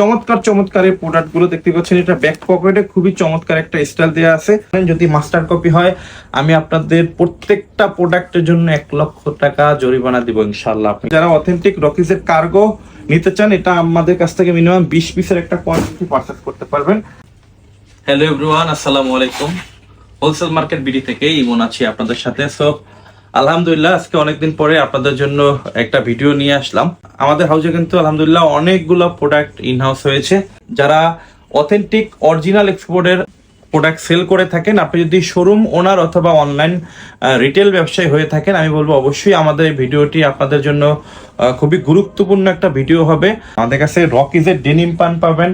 চমৎকার চমৎকার এই প্রোডাক্টগুলো দেখতে পাচ্ছেন, এটা ব্যাক পকেটে খুবই চমৎকার একটা স্টাইল দেওয়া আছে। যদি মাস্টার কপি হয়, আমি আপনাদের প্রত্যেকটা প্রোডাক্টের জন্য এক লক্ষ টাকা জরিমানা দিব ইনশাল্লাহ যারা অথেন্টিক রকিজের কার্গো নিতে চান, এটা আমাদের কাছ থেকে মিনিমাম বিশ পিসের একটা কোয়ান্টিটি পারচেস করতে পারবেন। হ্যালো এভরিওয়ান আসসালামু আলাইকুম। হোলসেল মার্কেট বিডি থেকে ইমন আছি আপনাদের সাথে। সো আলহামদুলিল্লাহ, আজকে অনেকদিন পরে আপনাদের জন্য একটা ভিডিও নিয়ে আসলাম। আমাদের হাউসে কিন্তু আলহামদুলিল্লাহ অনেকগুলো প্রোডাক্ট ইন হাউস হয়েছে। যারা অথেন্টিক অরিজিনাল এক্সপোর্টের প্রোডাক্ট সেল করে থাকেন, আপনি যদি শোরুম ওনার অথবা অনলাইন রিটেল ব্যবসায়ী হয়ে থাকেন, আমি বলব অবশ্যই আমাদের এই ভিডিওটি আপনাদের জন্য খুবই গুরুত্বপূর্ণ একটা ভিডিও হবে। আমাদের কাছে রকিজের ডেনিম পান পাবেন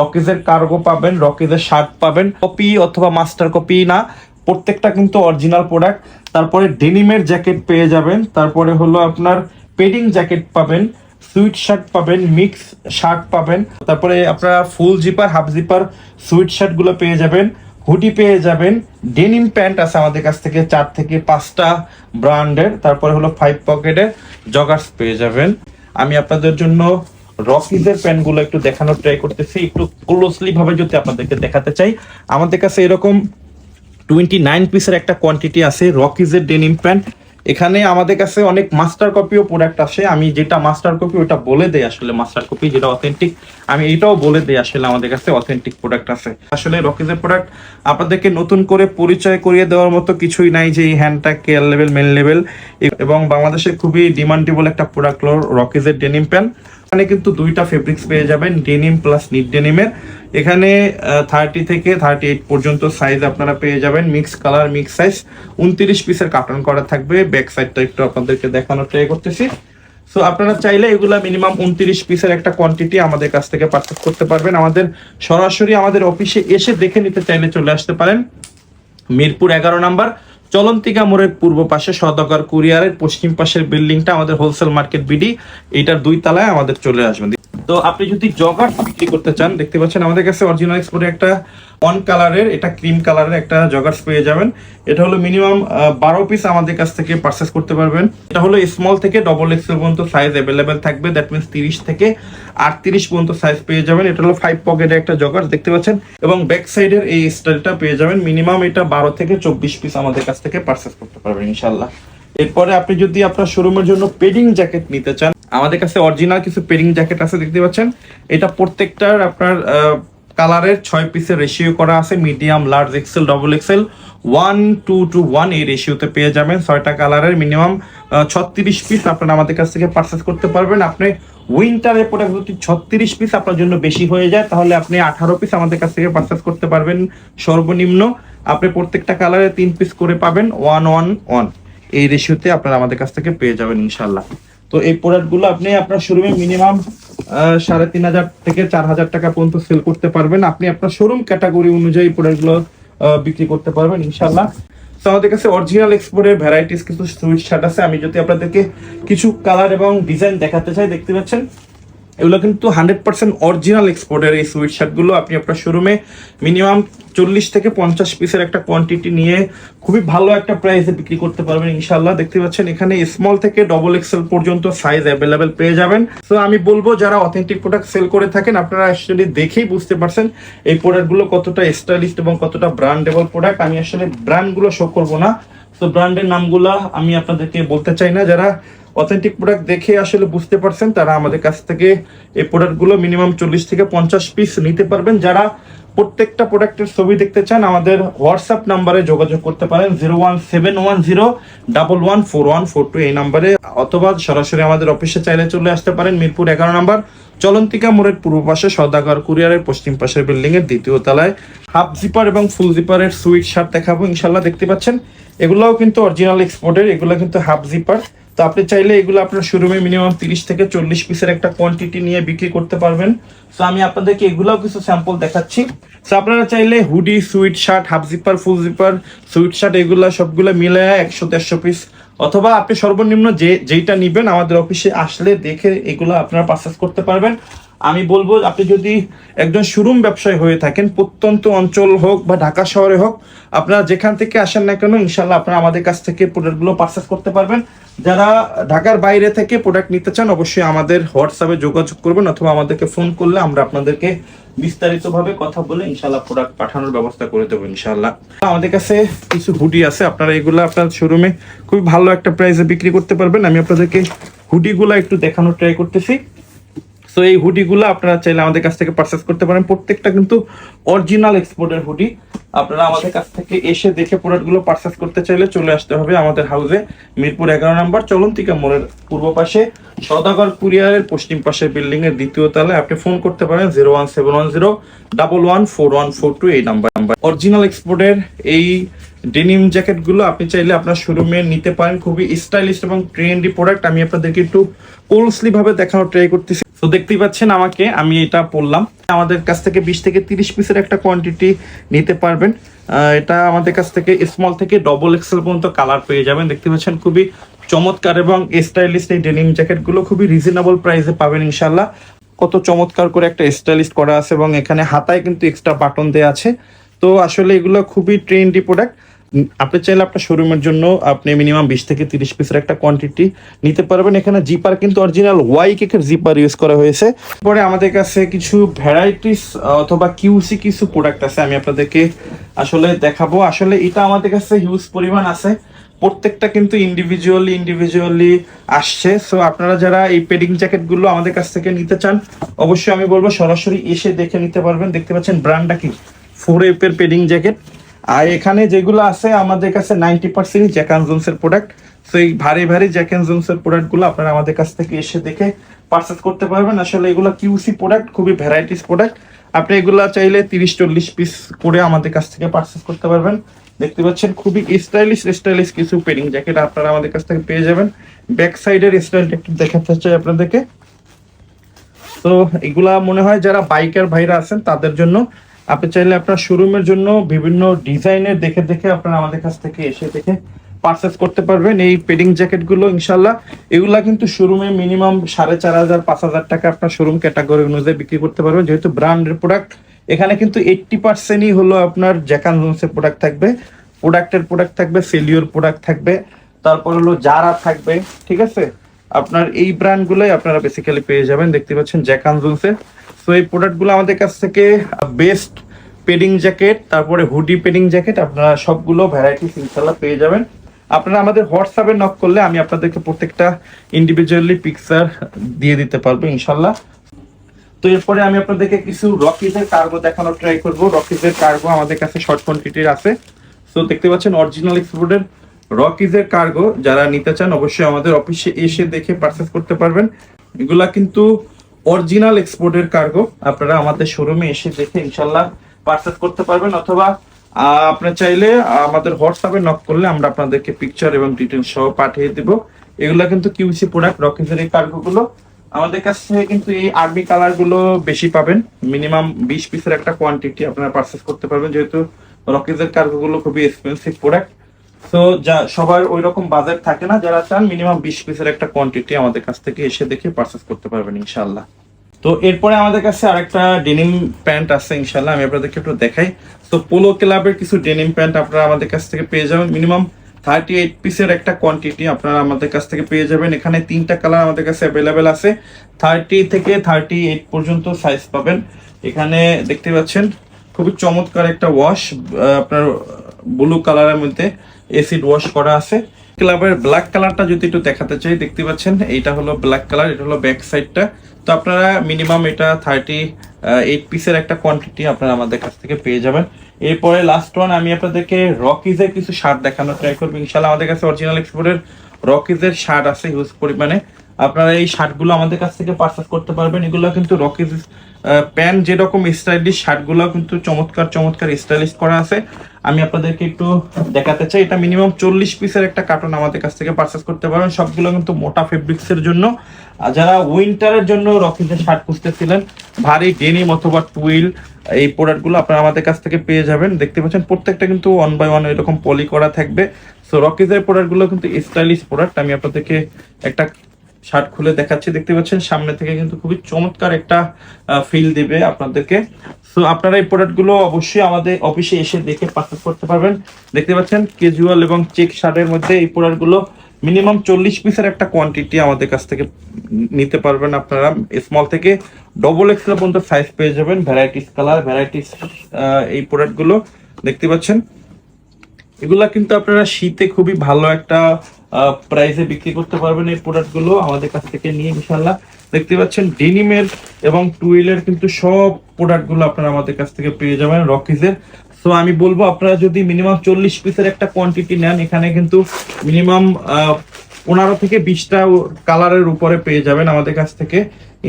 রকিজের কার্গো পাবেন রকিজের শার্ট পাবেন। কপি অথবা মাস্টার কপি না, প্রত্যেকটা কিন্তু অরিজিনাল প্রোডাক্ট তারপরে ডেনিমের জ্যাকেট পেয়ে যাবেন। তারপরে হলো আপনার পেডিং জ্যাকেট পাবেন, সুইট শার্ট পাবেন, মিক্স শার্ট পাবেন। তারপরে আপনারা full zipper, half zipper sweat শার্টগুলো পেয়ে যাবেন, হুডি পেয়ে যাবেন, ডেনিম প্যান্ট আছে আমাদের কাছ থেকে, চার থেকে পাঁচটা ব্র্যান্ডের। তারপরে হলো ফাইভ পকেটের জগার্স পেয়ে যাবেন। আমি আপনাদের জন্য রকিজের প্যান্টগুলো একটু দেখানোর ট্রাই করতেছি, একটু ক্লোজলি ভাবে যদি আপনাদেরকে দেখাতে চাই। আমাদের কাছে এরকম টোয়েন্টি নাইন পিসের একটা কোয়ান্টিটি আছে রকিজের ডেনিম প্যান্ট এখানে আমাদের কাছে অনেক মাস্টার কপিও প্রোডাক্ট আছে আমি যেটা মাস্টার কপি ওটা বলে দেই আসলে মাস্টার কপি যেটা অথেন্টিক আমি এটাও বলে দেই আসলে আমাদের কাছে অথেন্টিক প্রোডাক্ট আছে। আসলে রকিজের প্রোডাক্ট আপনাদেরকে নতুন করে পরিচয় করিয়ে দেওয়ার মতো কিছুই নাই যে এই হ্যান্ডটা কেয়ার লেভেল মেন লেভেল এবং বাংলাদেশে খুবই ডিমান্ডেবল একটা প্রোডাক্ট হলো রকিজের ডেনিম প্যান্ট এখানে কিন্তু দুইটা ফেব্রিক্স পেয়ে যাবেন ডেনিম প্লাস নিট ডেনিমের এখানে থার্টি থেকে থার্টি এইট পর্যন্ত সাইজ আপনারা পেয়ে যাবেন মিক্স কালার মিক্স সাইজ উনত্রিশ পিসের কার্টন করা থাকবে ব্যাক সাইডটা একটু আপনাদেরকে দেখানোর ট্রাই করতেছি। সো আপনারা চাইলে এগুলা মিনিমাম উনত্রিশ পিসের একটা কোয়ান্টিটি আমাদের কাছ থেকে পারচেস করতে পারবেন। আমাদের সরাসরি আমাদের অফিসে এসে দেখে নিতে চাইলে চলে আসতে পারেন। মিরপুর এগারো নাম্বার। চলন্তিকা মোড়ের পূর্ব পাশে সদকার কুরিয়ারের পশ্চিম পাশের বিল্ডিংটা আমাদের হোলসেল মার্কেট বিডি এটার দুই তালায় আমাদের চলে আসবেন তো আপনি যদি জগার বিক্রি করতে চান, দেখতে পাচ্ছেন আমাদের কাছে অরিজিনাল এক্সপোর্টে একটা অন কালারের এটা ক্রিম কালারের একটা জগার্স পেয়ে যাবেন। এটা হলো মিনিমাম বারো পিস আমাদের কাছ থেকে পারচেস করতে পারবেন। এটা হলো স্মল থেকে ডবল এক্সেল পর্যন্ত সাইজ অ্যাভেলেবেল থাকবে। দ্যাট মিনস তিরিশ থেকে আটত্রিশ পর্যন্ত সাইজ পেয়ে যাবেন। এটা হলো ফাইভ পকেটের একটা জগার্স দেখতে পাচ্ছেন? এবং ব্যাক সাইডের এই স্টাইলটা পেয়ে যাবেন। মিনিমাম এটা বারো থেকে চব্বিশ পিস আমাদের কাছ থেকে পারচেস করতে পারবেন ইনশাল্লাহ এরপরে আপনি যদি আপনার শোরুমের জন্য পেডিং জ্যাকেট নিতে চান আমাদের কাছে অরিজিনাল কিছু পেরিং জ্যাকেট আছে, দেখতে পাচ্ছেন? এটা প্রত্যেকটার আপনার কালারের ছয় পিসের রেশিও করা আছে medium large XL double XL one two two one এই রেশিওতে পেয়ে যাবেন। ছয়টা কালারের মিনিমাম ছত্রিশ পিস আপনারা আমাদের কাছ থেকে পারচেস করতে পারবেন। আপনি উইন্টারের প্রোডাক্ট যদি ছত্রিশ পিস আপনার জন্য বেশি হয়ে যায়, তাহলে আপনি আঠারো পিস আমাদের কাছ থেকে পারচেস করতে পারবেন সর্বনিম্ন। আপনি প্রত্যেকটা কালারে তিন পিস করে পাবেন ওয়ান ওয়ান ওয়ান এই রেশিওতে আপনারা আমাদের কাছ থেকে পেয়ে যাবেন ইনশাল্লাহ তো এই প্রোডাক্টগুলো আপনি আপনার শোরুমে মিনিমাম সাড়ে তিন হাজার থেকে চার হাজার টাকা পর্যন্ত সেল করতে পারবেন। আপনি আপনার শোরুম ক্যাটাগরি অনুযায়ী প্রোডাক্টগুলো বিক্রি করতে পারবেন ইনশাল্লাহ তো আমাদের কাছে অরিজিনাল এক্সপোর্টের ভ্যারাইটিস কিছু সুইট শার্ট আছে। আমি যদি আপনাদেরকে কিছু কালার এবং ডিজাইন দেখাতে চাই, দেখতে পাচ্ছেন? এগুলো কিন্তু হান্ড্রেড পার্সেন্ট অরিজিনাল এক্সপোর্টের এই সুইট শার্টগুলো আপনি আপনার শোরুমে মিনিমাম চল্লিশ থেকে পঞ্চাশ পিসের একটা কোয়ান্টিটি নিয়ে খুবই ভালো একটা প্রাইসে বিক্রি করতে পারবেন ইনশাল্লাহ দেখতে পাচ্ছেন এখানে স্মল থেকে ডবল এক্সেল পর্যন্ত সাইজ অ্যাভেলেবেল পেয়ে যাবেন। তো আমি বলব, যারা অথেন্টিক প্রোডাক্ট সেল করে থাকেন, আপনারা অ্যাকচুয়ালি দেখেই বুঝতে পারছেন এই প্রোডাক্টগুলো কতটা স্টাইলিশ এবং কতটা ব্র্যান্ডেবল প্রোডাক্ট আমি আসলে ব্র্যান্ডগুলো শো করব না। তো ব্র্যান্ডের নামগুলো আমি আপনাদেরকে বলতে চাই না। যারা অথেন্টিক প্রোডাক্ট দেখে আসলে বুঝতে পারছেন, তারা আমাদের কাছ থেকে এই প্রোডাক্টগুলো মিনিমাম চল্লিশ থেকে পঞ্চাশ পিস নিতে পারবেন। যারা প্রত্যেকটা প্রোডাক্টের ছবি দেখতে চান, আমাদের হোয়াটসঅ্যাপ নাম্বারে যোগাযোগ করতে পারেন zero one seven one zero double one four one four two এই নাম্বারে, অথবা সরাসরি আমাদের অফিসে চাইলে চলে আসতে পারেন, মিরপুর এগারো নাম্বার, চলন্তিকা মোড়ের পূর্ব পাশে সদাগর কুরিয়ারের পশ্চিম পাশের বিল্ডিং এর দ্বিতীয় তলায়। হাফ জিপার এবং ফুল জিপারের সুইট শার্ট দেখাবো ইনশাল্লাহ দেখতে পাচ্ছেন। এগুলোও কিন্তু অরিজিনাল এক্সপোর্টের এগুলো কিন্তু হাফ জিপার। তো আপনি চাইলে এগুলো আপনার শোরুমে মিনিমাম তিরিশ থেকে চল্লিশ পিসের একটা কোয়ান্টিটি নিয়ে বিক্রি করতে পারবেন। তো আমি আপনাদেরকে এগুলোও কিছু স্যাম্পল দেখাচ্ছি। তো আপনারা চাইলে hoodie sweatshirt half zipper full zipper sweatshirt এগুলো সবগুলো মিলে একশো দেড়শো পিস অথবা আপনি সর্বনিম্ন যে, যেইটা নিবেন আমাদের অফিসে আসলে দেখে এগুলো আপনারা পারচেস করতে পারবেন। আমি বলব, আপনি যদি একজন শোরুম ব্যবসায়ী হয়ে থাকেন, প্রত্যন্ত অঞ্চল হোক বা ঢাকা শহরে হোক, আপনারা যেখান থেকে আসেন না কেন ইনশাল্লাহ আপনারা আমাদের কাছ থেকে প্রোডাক্টগুলো পারচেস করতে পারবেন। যারা ঢাকার বাইরে থেকে প্রোডাক্ট নিতে চান, অবশ্যই আমাদের হোয়াটসঅ্যাপে যোগাযোগ করবেন অথবা আমাদেরকে ফোন করলে আমরা আপনাদেরকে বিস্তারিতভাবে কথা বলে ইনশাল্লাহ প্রোডাক্ট পাঠানোর ব্যবস্থা করে দেবো ইনশাল্লাহ আমাদের কাছে কিছু হুডি আছে, আপনারা এগুলো আপনার শোরুমে খুবই ভালো একটা প্রাইসে বিক্রি করতে পারবেন। আমি আপনাদেরকে হুডিগুলো একটু দেখানোর ট্রাই করতেছি। সো এই হুডিগুলো আপনারা চাইলে আমাদের কাছ থেকে পারচেস করতে পারেন। প্রত্যেকটা কিন্তু অরিজিনাল এক্সপোর্টের হুডি। আপনারা আমাদের কাছ থেকে এসে দেখে প্রোডাক্টগুলো পারচেস করতে চাইলে চলে আসতে হবে আমাদের হাউসে মিরপুর এগারো নম্বর চলন্তিকা মোড়ের পূর্ব পাশে। সদাগর কুরিয়ারের পশ্চিম পাশের বিল্ডিং এর দ্বিতীয় তলায় আপনি ফোন করতে পারেন zero one seven one zero double one four one four two এই নাম্বার নাম্বার অরিজিনাল এক্সপোর্টের এই ডেনিম জ্যাকেটগুলো আপনি চাইলে আপনার শোরুমে নিতে পারেন। খুবই স্টাইলিশ এবং ট্রেন্ডি প্রোডাক্ট আমি আপনাদেরকে একটু ক্লোজলি ভাবে দেখানোর ট্রাই করতেছি। তো দেখতেই পাচ্ছেন আমাকে, আমি এটা পড়লাম আমাদের কাছ থেকে বিশ থেকে তিরিশ পিসের একটা কোয়ান্টিটি নিতে পারবেন। এটা আমাদের কাছ থেকে স্মল থেকে ডবল এক্সেল পর্যন্ত কালার পেয়ে যাবেন। দেখতে পাচ্ছেন খুবই চমৎকার এবং স্টাইলিশ এই ডেনিম জ্যাকেটগুলো খুবই রিজনেবল প্রাইসে পাবেন ইনশাল্লাহ কত চমৎকার করে একটা স্টাইলিশ করা আছে এবং এখানে হাতায় কিন্তু এক্সট্রা বাটন দেওয়া আছে। তো আসলে এগুলো খুবই ট্রেন্ডি প্রোডাক্ট আপনি চাইলে আপনার শোরুমের জন্য আপনি মিনিমাম বিশ থেকে তিরিশ পিসের একটা কোয়ান্টিটি নিতে পারবেন। এখানে জিপার কিন্তু অরিজিনাল ওয়াই কেকের জিপার ইউজ করা হয়েছে। পরে আমাদের কাছে কিছু ভ্যারাইটিস অথবা কিউসি কিছু প্রোডাক্ট আছে, আমি আপনাদেরকে আসলে দেখাবো। আসলে এটা আমাদের কাছে হিউজ পরিমাণ আছে। প্রত্যেকটা কিন্তু ইন্ডিভিজুয়ালি ইন্ডিভিজুয়ালি আসছে। সো আপনারা যারা এই পেডিং জ্যাকেটগুলো আমাদের কাছ থেকে নিতে চান, অবশ্যই আমি বলব সরাসরি এসে দেখে নিতে পারবেন। দেখতে পাচ্ছেন ব্র্যান্ডটা কি? ফোর এপের পেডিং জ্যাকেট আর এখানে যেগুলো আছে, আমাদের কাছে নাইনটি পার্সেন্ট জ্যাক অ্যান্ড জোনসের প্রোডাক্ট তো এই ভারী ভারী জ্যাক অ্যান্ড জোনসের প্রোডাক্টগুলো আপনারা আমাদের কাছ থেকে এসে দেখে পারচেস করতে পারবেন। আসলে এগুলো কিউসি প্রোডাক্ট খুবই ভ্যারাইটিস প্রোডাক্ট আপনি এগুলা চাইলে তিরিশ, চল্লিশ পিস করে আমাদের কাছ থেকে পারচেস করতে পারবেন। দেখতে পাচ্ছেন খুবই স্টাইলিশ স্টাইলিশ কিছু পেডিং জ্যাকেট আপনারা আমাদের কাছ থেকে পেয়ে যাবেন। ব্যাক সাইডের স্টাইলটা একটু দেখাতে চাই আপনাদেরকে। তো এগুলা মনে হয় যারা বাইকার ভাইরা আছেন, তাদের জন্য আপনি চাইলে আপনার শোরুমের জন্য বিভিন্ন ডিজাইনের দেখে দেখে আপনারা আমাদের কাছ থেকে এসে দেখে পারচেস করতে পারবেন। এই পেডিং জ্যাকেটগুলো ইনশাল্লাহ এগুলা কিন্তু শোরুমে মিনিমাম সাড়ে চার হাজার, পাঁচ হাজার টাকা আপনার শোরুম ক্যাটাগরি অনুযায়ী বিক্রি করতে পারবেন। যেহেতু ব্র্যান্ডের প্রোডাক্ট এখানে কিন্তু এইটটি পার্সেন্টই হলো আপনার জ্যাকান জোন্সের প্রোডাক্ট থাকবে প্রোডাক্টের প্রোডাক্ট থাকবে সেলিওর প্রোডাক্ট থাকবে, তারপর হলো যারা থাকবে, ঠিক আছে? আপনার এই ব্র্যান্ডগুলোই আপনারা বেসিক্যালি পেয়ে যাবেন। দেখতে পাচ্ছেন জ্যাকান জোন্সের সো এই প্রোডাক্টগুলো আমাদের কাছ থেকে বেস্ট পেডিং জ্যাকেট তারপরে হুডি পেডিং জ্যাকেট আপনারা সবগুলো ভ্যারাইটিস ইনশাল্লাহ পেয়ে যাবেন। আপনারা আমাদের হোয়াটসঅ্যাপে নক করলে আমি আপনাদেরকে প্রত্যেকটা ইন্ডিভিজুয়ালি পিকচার দিয়ে দিতে পারব ইনশাল্লাহ তো এরপরে আমি আপনাদেরকে কিছু রকিজের কার্গো দেখানোর ট্রাই করব। রকিজের কার্গো আমাদের কাছে শর্ট কোয়ান্টিটির আছে। তো দেখতে পাচ্ছেন অরিজিনাল এক্সপোর্টের রকিজের কার্গো যারা নিতে চান, অবশ্যই আমাদের অফিসে এসে দেখে পারচেস করতে পারবেন। এগুলা কিন্তু অরিজিনাল এক্সপোর্টের কার্গো আপনারা আমাদের শোরুমে এসে দেখে ইনশাল্লাহ পারচেস করতে পারবেন। অথবা আহ, আপনি চাইলে আমাদের হোয়াটসঅ্যাপে নক করলে আমরা আপনাদেরকে পিকচার এবং ডিটেলস সহ পাঠিয়ে দিব। এগুলা কিন্তু কিউসি প্রোডাক্ট রকিজের এই কার্গো গুলো আমাদের কাছ থেকে কিন্তু এই আর্মি কালারগুলো বেশি পাবেন। মিনিমাম বিশ পিসের একটা কোয়ান্টিটি আপনারা পারচেস করতে পারবেন। যেহেতু রকিজের কার্গো গুলো খুবই এক্সপেন্সিভ প্রোডাক্ট তো যা, সবার ওই রকম বাজেট থাকে না, যারা চান মিনিমাম বিশ পিসের একটা কোয়ান্টিটি আমাদের কাছ থেকে এসে দেখে পারচেস করতে পারবেন ইনশাল্লাহ তো এরপরে আমাদের কাছে আরেকটা ডেনিম প্যান্ট আছে ইনশাল্লাহ আমি আপনাদেরকে একটু দেখাই। তো পোলো ক্লাবের কিছু ডেনিম প্যান্ট আপনারা আমাদের কাছ থেকে পেয়ে যাবেন। মিনিমাম থার্টি এইট পিসের একটা কোয়ান্টিটি আপনারা আমাদের কাছ থেকে পেয়ে যাবেন। এখানে তিনটা কালার আমাদের কাছে অ্যাভেলেবেল আছে। থার্টি থেকে থার্টি এইট পর্যন্ত সাইজ পাবেন। এখানে দেখতে পাচ্ছেন, খুবই চমৎকার একটা ওয়াশ আপনার ব্লু কালারের মধ্যে এসিড ওয়াশ করা আছে। ক্লাবের ব্ল্যাক কালারটা যদি একটু দেখাতে চাই, দেখতে পাচ্ছেন, এইটা হলো ব্ল্যাক কালার এটা হলো ব্যাক সাইডটা তো আপনারা মিনিমাম এটা থার্টি এইট পিসের একটা কোয়ান্টিটি আপনারা আমাদের কাছ থেকে পেয়ে যাবেন। এরপরে লাস্ট ওয়ান আমি আপনাদেরকে রকিজের কিছু শার্ট দেখানোর ট্রাই করব। ইনশাল্লাহ আমাদের কাছে অরিজিনাল এক্সপোর্টের রকিজের শার্ট আছে হিউজ পরিমাণে। আপনারা এই শার্টগুলো আমাদের কাছ থেকে পারচেস করতে পারবেন। এগুলো কিন্তু রকিজ প্যান্ট যেরকম স্টাইলিশ শার্টগুলো কিন্তু চমৎকার চমৎকার স্টাইলিশ করা আছে। আমি আপনাদেরকে একটু দেখাতে চাই, এটা মিনিমাম চল্লিশ পিসের একটা কার্টন আমাদের কাছ থেকে পারচেস করতে পারবেন। সবগুলো কিন্তু মোটা ফেব্রিক্সের জন্য। আর যারা উইন্টারের জন্য রকিজের শার্ট খুঁজতেছিলেন, ভারী ডেনিম অথবা টুইল এই প্রোডাক্টগুলো আপনারা আমাদের কাছ থেকে পেয়ে যাবেন। দেখতে পাচ্ছেন, প্রত্যেকটা কিন্তু ওয়ান বাই ওয়ান এরকম পলি করা থাকবে। সো রকিজের প্রোডাক্টগুলো কিন্তু স্টাইলিশ প্রোডাক্ট আমি আপনাদেরকে একটা শার্ট খুলে দেখাচ্ছি, দেখতে পাচ্ছেন সামনে থেকে কিন্তু খুবই চমৎকার একটা ফিল দেবে আপনাদেরকে। সো আপনারা এই প্রোডাক্টগুলো অবশ্যই আমাদের অফিসে এসে দেখে পারচেস করতে পারবেন। দেখতে পাচ্ছেন ক্যাজুয়াল এবং চেক শার্টের মধ্যে এই প্রোডাক্টগুলো মিনিমাম চল্লিশ পিসের একটা কোয়ান্টিটি আমাদের কাছ থেকে নিতে পারবেন আপনারা। স্মল থেকে ডবল এক্সেল পর্যন্ত সাইজ পেয়ে যাবেন ভ্যারাইটিস কালার ভ্যারাইটিস এই প্রোডাক্টগুলো দেখতে পাচ্ছেন? এগুলা কিন্তু আপনারা শীতে খুবই ভালো একটা প্রাইসে বিক্রি করতে পারবেন এই প্রোডাক্টগুলো আমাদের কাছ থেকে নিয়ে ইনশাল্লাহ দেখতে পাচ্ছেন ডেনিমের এবং টুইলের কিন্তু সব প্রোডাক্টগুলো আপনারা আমাদের কাছ থেকে পেয়ে যাবেন রকিজের সো আমি বলব আপনারা যদি মিনিমাম চল্লিশ পিসের একটা কোয়ান্টিটি নেন, এখানে কিন্তু মিনিমাম পনেরো থেকে বিশটা কালারের উপরে পেয়ে যাবেন আমাদের কাছ থেকে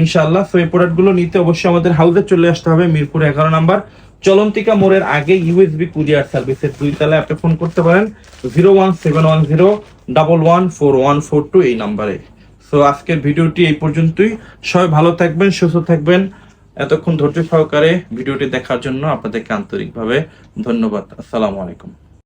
ইনশাল্লাহ সো এই প্রোডাক্টগুলো নিতে অবশ্যই আমাদের হাউসে চলে আসতে হবে, মিরপুর এগারো নাম্বার। চলন্তিকা মোড়ের আগে ইউএসবি কুরিয়ার সার্ভিসের দুই তালে আপনি ফোন করতে পারেন zero one seven one zero double one four one four two এই নাম্বারে। সো আজকের ভিডিওটি এই পর্যন্তই। সবাই ভালো থাকবেন, সুস্থ থাকবেন। এতক্ষণ ধৈর্য সহকারে ভিডিওটি দেখার জন্য আপনাদেরকে আন্তরিকভাবে ধন্যবাদ। আসসালামু আলাইকুম।